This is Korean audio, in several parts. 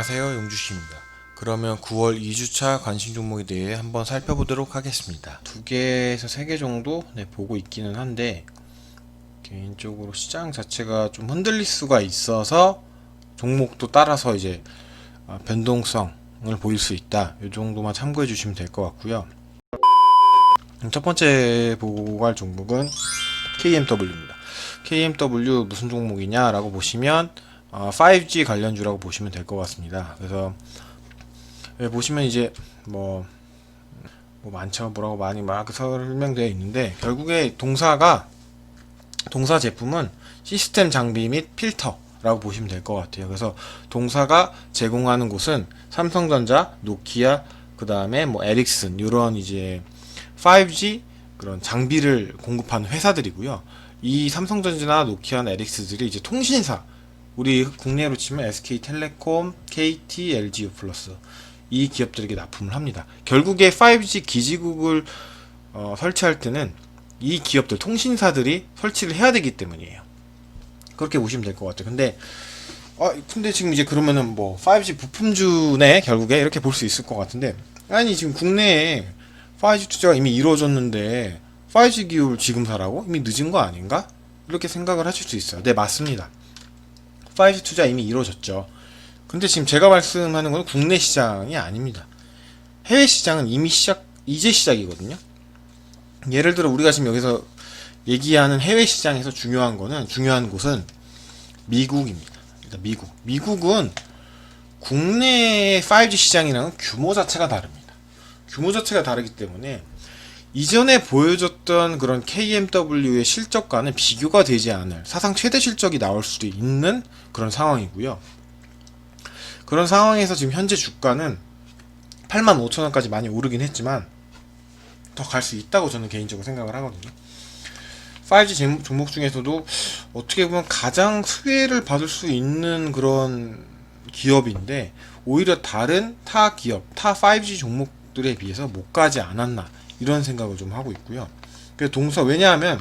안녕하세요 용주씨입니다. 그러면 9월 2주차 관심 종목에 대해 한번 살펴보도록 하겠습니다. 두 개에서 세 개 정도? 네, 보고 있기는 한데 개인적으로 시장 자체가 좀 흔들릴 수가 있어서 종목도 따라서 이제 아, 변동성을 보일 수 있다. 이 정도만 참고해 주시면 될 것 같고요. 음, 첫 번째 보고 갈 종목은 KMW입니다. KMW 무슨 종목이냐라고 보시면 어, 5G 관련주라고 보시면 될 것 같습니다. 그래서 예, 보시면 이제 뭐, 뭐 많죠. 뭐라고 많이 막 설명되어 있는데 결국에 동사가 동사 제품은 시스템 장비 및 필터라고 보시면 될 것 같아요. 그래서 동사가 제공하는 곳은 삼성전자, 노키아, 그 다음에 뭐 에릭슨 이런 이제 5G 그런 장비를 공급하는 회사들이고요. 이 삼성전자나 노키아나 에릭스들이 이제 통신사 우리 국내로 치면 SK텔레콤, KT, LG 플러스 이 기업들에게 납품을 합니다. 결국에 5G 기지국을 어, 설치할 때는 이 기업들 통신사들이 설치를 해야 되기 때문이에요. 그렇게 보시면 될 것 같아요. 근데 아 근데 지금 이제 그러면은 뭐 5G 부품주네 결국에 이렇게 볼 수 있을 것 같은데 아니 지금 국내에 5G 투자가 이미 이루어졌는데 5G 기업을 지금 사라고 이미 늦은 거 아닌가 이렇게 생각을 하실 수 있어요. 네 맞습니다. 5G 투자 이미 이루어졌죠. 근데 지금 제가 말씀하는 건 국내 시장이 아닙니다. 해외 시장은 이미 시작, 이제 시작이거든요. 예를 들어 우리가 지금 여기서 얘기하는 해외 시장에서 중요한 거는, 중요한 곳은 미국입니다. 일단 미국. 미국은 국내 5G 시장이랑은 규모 자체가 다릅니다. 규모 자체가 다르기 때문에 이전에 보여줬던 그런 KMW의 실적과는 비교가 되지 않을 사상 최대 실적이 나올 수도 있는 그런 상황이고요. 그런 상황에서 지금 현재 주가는 85,000원까지 많이 오르긴 했지만 더 갈 수 있다고 저는 개인적으로 생각을 하거든요. 5G 종목 중에서도 어떻게 보면 가장 수혜를 받을 수 있는 그런 기업인데 오히려 다른 타 기업, 타 5G 종목들에 비해서 못 가지 않았나 이런 생각을 좀 하고 있고요. 그래서 동서 왜냐하면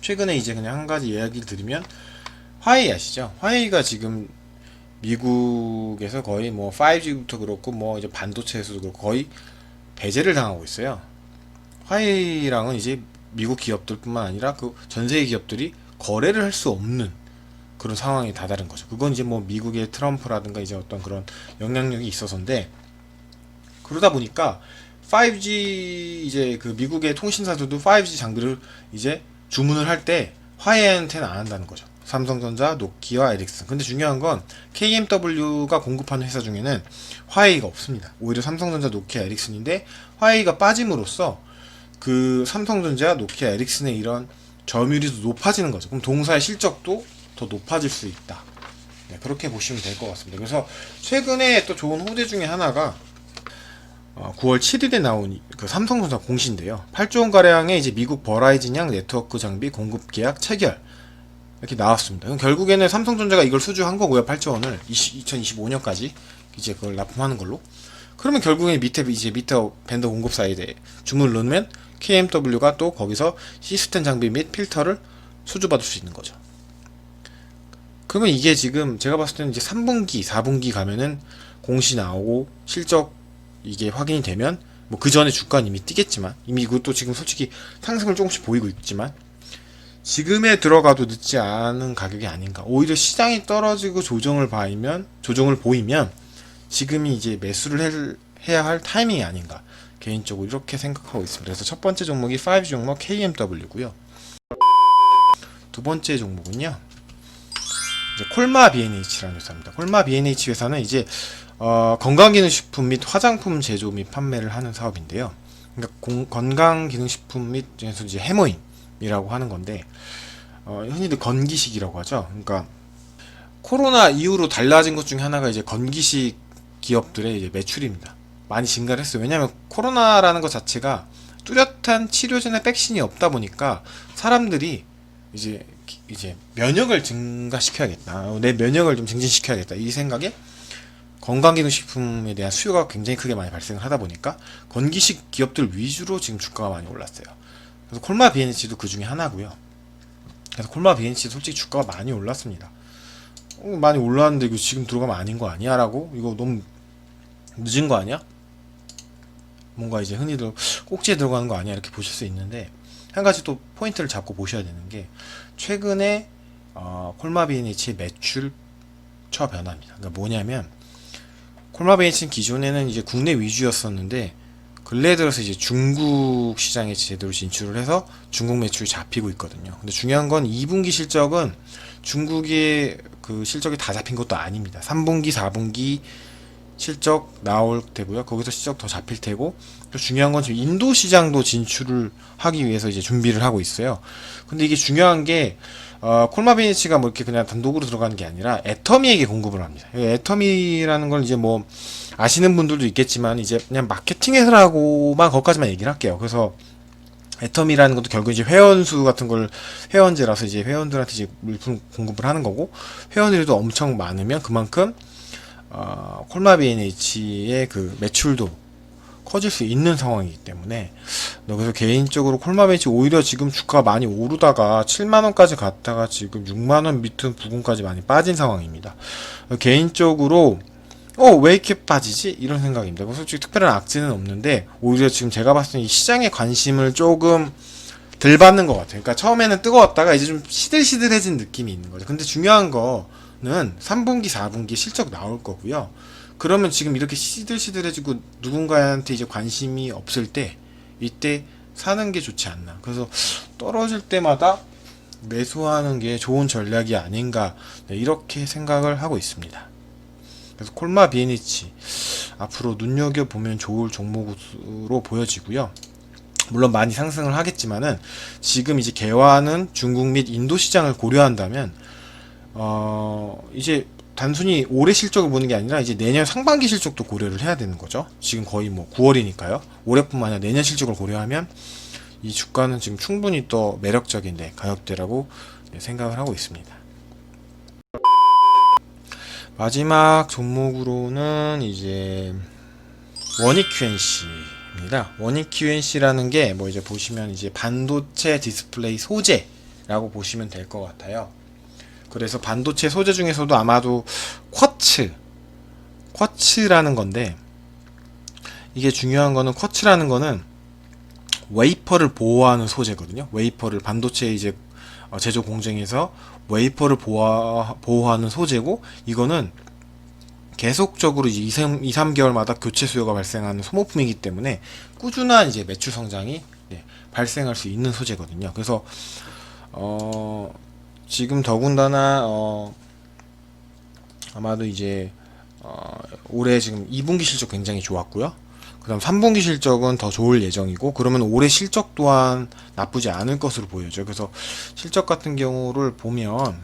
최근에 이제 그냥 한 가지 이야기를 드리면 화웨이 아시죠? 화웨이가 지금 미국에서 거의 뭐 5G부터 그렇고 뭐 이제 반도체에서도 그렇고 거의 배제를 당하고 있어요. 화웨이랑은 이제 미국 기업들뿐만 아니라 그 전 세계 기업들이 거래를 할 수 없는 그런 상황에 다다른 거죠. 그건 이제 뭐 미국의 트럼프라든가 이제 어떤 그런 영향력이 있어서인데 그러다 보니까 5G 이제 그 미국의 통신사들도 5G 장비를 이제 주문을 할 때 화웨이한테는 안 한다는 거죠. 삼성전자, 노키아, 에릭슨. 근데 중요한 건 KMW가 공급하는 회사 중에는 화웨이가 없습니다. 오히려 삼성전자, 노키아, 에릭슨인데 화웨이가 빠짐으로써 그 삼성전자, 노키아, 에릭슨의 이런 점유율이 더 높아지는 거죠. 그럼 동사의 실적도 더 높아질 수 있다. 네, 그렇게 보시면 될 것 같습니다. 그래서 최근에 또 좋은 호재 중에 하나가 어, 9월 7일에 나온 그 삼성전자 공시인데요. 8조 원 가량의 이제 미국 버라이즌양 네트워크 장비 공급 계약 체결 이렇게 나왔습니다. 그럼 결국에는 삼성전자가 이걸 수주한 거고요. 8조 원을 2025년까지 이제 그걸 납품하는 걸로. 그러면 결국에 밑에 이제 밑에 벤더 공급사에 대해 주문을 넣으면 KMW가 또 거기서 시스템 장비 및 필터를 수주받을 수 있는 거죠. 그러면 이게 지금 제가 봤을 때는 이제 3분기, 4분기 가면은 공시 나오고 실적 이게 확인이 되면 뭐 그 전에 주가는 이미 뛰겠지만 이미 이것도 지금 솔직히 상승을 조금씩 보이고 있지만 지금에 들어가도 늦지 않은 가격이 아닌가. 오히려 시장이 떨어지고 조정을 봐이면 조정을 보이면 지금이 이제 매수를 해, 해야 할 타이밍이 아닌가. 개인적으로 이렇게 생각하고 있습니다. 그래서 첫 번째 종목이 5G 종목 KMW고요. 두 번째 종목은요. 콜마 B&H라는 회사입니다. 콜마 B&H 회사는 이제 어, 건강기능식품 및 화장품 제조 및 판매를 하는 사업인데요. 그러니까 공, 건강기능식품 및 이제 해모임이라고 하는 건데 어, 흔히들 건기식이라고 하죠. 그러니까 코로나 이후로 달라진 것 중에 하나가 이제 건기식 기업들의 이제 매출입니다. 많이 증가를 했어요. 왜냐하면 코로나라는 것 자체가 뚜렷한 치료제나 백신이 없다 보니까 사람들이 이제 이제 면역을 증가시켜야겠다. 내 면역을 좀 증진시켜야겠다. 이 생각에 건강기능식품에 대한 수요가 굉장히 크게 많이 발생을 하다 보니까 건기식 기업들 위주로 지금 주가가 많이 올랐어요. 그래서 콜마 비엔치도 그 중에 하나고요. 그래서 콜마 비엔치 솔직히 주가가 많이 올랐습니다. 어, 많이 올라왔는데 이거 지금 들어가면 아닌 거 아니야? 라고 이거 너무 늦은 거 아니야? 뭔가 이제 흔히들 꼭지에 들어가는 거 아니야? 이렇게 보실 수 있는데 한 가지 또 포인트를 잡고 보셔야 되는 게 최근에 어, 콜마비니치의 매출 처 변화입니다. 그러니까 뭐냐면 콜마비니치는 기존에는 이제 국내 위주였었는데 근래 들어서 이제 중국 시장에 제대로 진출을 해서 중국 매출이 잡히고 있거든요. 근데 중요한 건 2분기 실적은 중국의 그 실적이 다 잡힌 것도 아닙니다. 3분기, 4분기 실적 나올 테고요. 거기서 실적 더 잡힐 테고 또 중요한 건 지금 인도 시장도 진출을 하기 위해서 이제 준비를 하고 있어요. 근데 이게 중요한 게 어, 콜마비니치가 뭐 이렇게 그냥 단독으로 들어가는 게 아니라 애터미에게 공급을 합니다. 이 애터미라는 걸 이제 뭐 아시는 분들도 있겠지만 이제 그냥 마케팅 회사라고만 거기까지만 얘기를 할게요. 그래서 애터미라는 것도 결국 이제 회원수 같은 걸 회원제라서 이제 회원들한테 이제 물품 공급을 하는 거고 회원들이 또 엄청 많으면 그만큼 어, 콜마비NH의 그 매출도 커질 수 있는 상황이기 때문에 그래서 개인적으로 콜마비NH 오히려 지금 주가가 많이 오르다가 7만 원까지 갔다가 지금 6만 원 밑은 부근까지 많이 빠진 상황입니다. 개인적으로 어, 왜 이렇게 빠지지? 이런 생각입니다. 뭐 솔직히 특별한 악재는 없는데, 오히려 지금 제가 봤을 때 이 시장에 관심을 조금 덜 받는 것 같아요. 그러니까 처음에는 뜨거웠다가 이제 좀 시들시들해진 느낌이 있는 거죠. 근데 중요한 거는 3분기, 4분기 실적 나올 거고요. 그러면 지금 이렇게 시들시들해지고 누군가한테 이제 관심이 없을 때, 이때 사는 게 좋지 않나. 그래서 떨어질 때마다 매수하는 게 좋은 전략이 아닌가. 네, 이렇게 생각을 하고 있습니다. 그래서 콜마 비에니치 앞으로 눈여겨 보면 좋을 종목으로 보여지고요. 물론 많이 상승을 하겠지만은 지금 이제 개화는 중국 및 인도 시장을 고려한다면 어 이제 단순히 올해 실적을 보는 게 아니라 이제 내년 상반기 실적도 고려를 해야 되는 거죠. 지금 거의 뭐 9월이니까요. 올해뿐만 아니라 내년 실적을 고려하면 이 주가는 지금 충분히 또 매력적인 데 가격대라고 네, 생각을 하고 있습니다. 마지막 종목으로는 이제 원익 QNC입니다. 원익 QNC라는 게 뭐 이제 보시면 이제 반도체 디스플레이 소재라고 보시면 될 것 같아요. 그래서 반도체 소재 중에서도 아마도 쿼츠, 쿼츠라는 건데 이게 중요한 거는 쿼츠라는 거는 웨이퍼를 보호하는 소재거든요. 웨이퍼를 반도체 이제 어, 제조 공정에서 웨이퍼를 보호, 보호하는 소재고 이거는 계속적으로 2, 3, 2, 3개월마다 교체 수요가 발생하는 소모품이기 때문에 꾸준한 이제 매출 성장이 네, 발생할 수 있는 소재거든요. 그래서 어, 지금 더군다나 어, 아마도 이제 어, 올해 지금 2분기 실적 굉장히 좋았고요. 그다음 3분기 실적은 더 좋을 예정이고 그러면 올해 실적 또한 나쁘지 않을 것으로 보여져요. 그래서 실적 같은 경우를 보면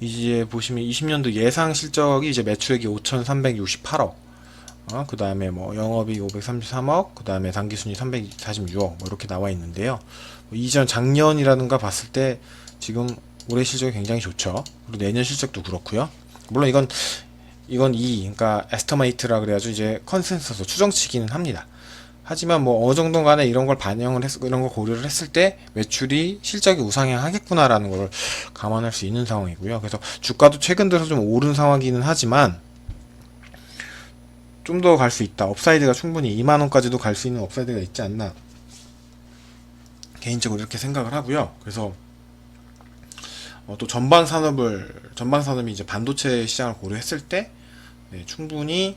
이제 보시면 20년도 예상 실적이 이제 매출액이 5,368억. 어, 그 다음에 뭐 영업이 533억, 그 다음에 당기순이 346억, 뭐 이렇게 나와 있는데요. 뭐 이전 작년이라든가 봤을 때 지금 올해 실적이 굉장히 좋죠. 그리고 내년 실적도 그렇고요. 물론 이건 이건 이 그러니까 에스터메이트라 그래가지고 이제 컨센서스 추정치기는 합니다. 하지만 뭐 어느 정도 간에 이런 걸 반영을 했 이런 걸 고려를 했을 때 매출이 실적이 우상향하겠구나라는 걸 감안할 수 있는 상황이고요. 그래서 주가도 최근 들어서 좀 오른 상황이기는 하지만 좀 더 갈 수 있다. 업사이드가 충분히 2만 원까지도 갈 수 있는 업사이드가 있지 않나. 개인적으로 이렇게 생각을 하고요. 그래서 어, 또 전반 산업을 전반 산업이 이제 반도체 시장을 고려했을 때 네, 충분히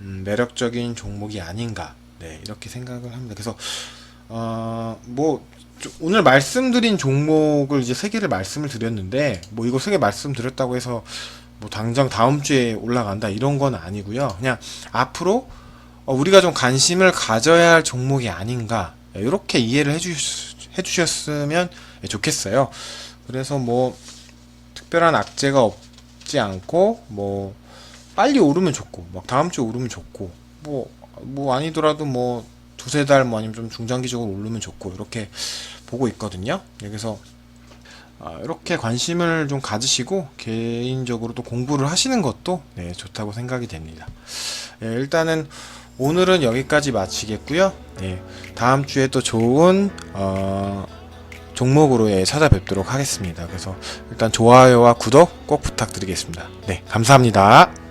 음, 매력적인 종목이 아닌가 네, 이렇게 생각을 합니다. 그래서 어, 뭐 오늘 말씀드린 종목을 이제 세 개를 말씀을 드렸는데 뭐 이거 세 개 말씀드렸다고 해서 뭐 당장 다음 주에 올라간다 이런 건 아니고요. 그냥 앞으로 어, 우리가 좀 관심을 가져야 할 종목이 아닌가 이렇게 이해를 해주셨, 해주셨 으면 좋겠어요. 그래서 뭐 특별한 악재가 없지 않고 뭐 빨리 오르면 좋고 막 다음 주에 오르면 좋고 뭐뭐 아니더라도 뭐 두세 달 뭐 아니면 좀 중장기적으로 오르면 좋고 이렇게 보고 있거든요. 여기서 아, 이렇게 관심을 좀 가지시고 개인적으로 또 공부를 하시는 것도 네, 좋다고 생각이 됩니다. 예, 일단은 오늘은 여기까지 마치겠고요. 예, 다음 주에 또 좋은 어, 종목으로 예, 찾아뵙도록 하겠습니다. 그래서 일단 좋아요와 구독 꼭 부탁드리겠습니다. 네, 감사합니다.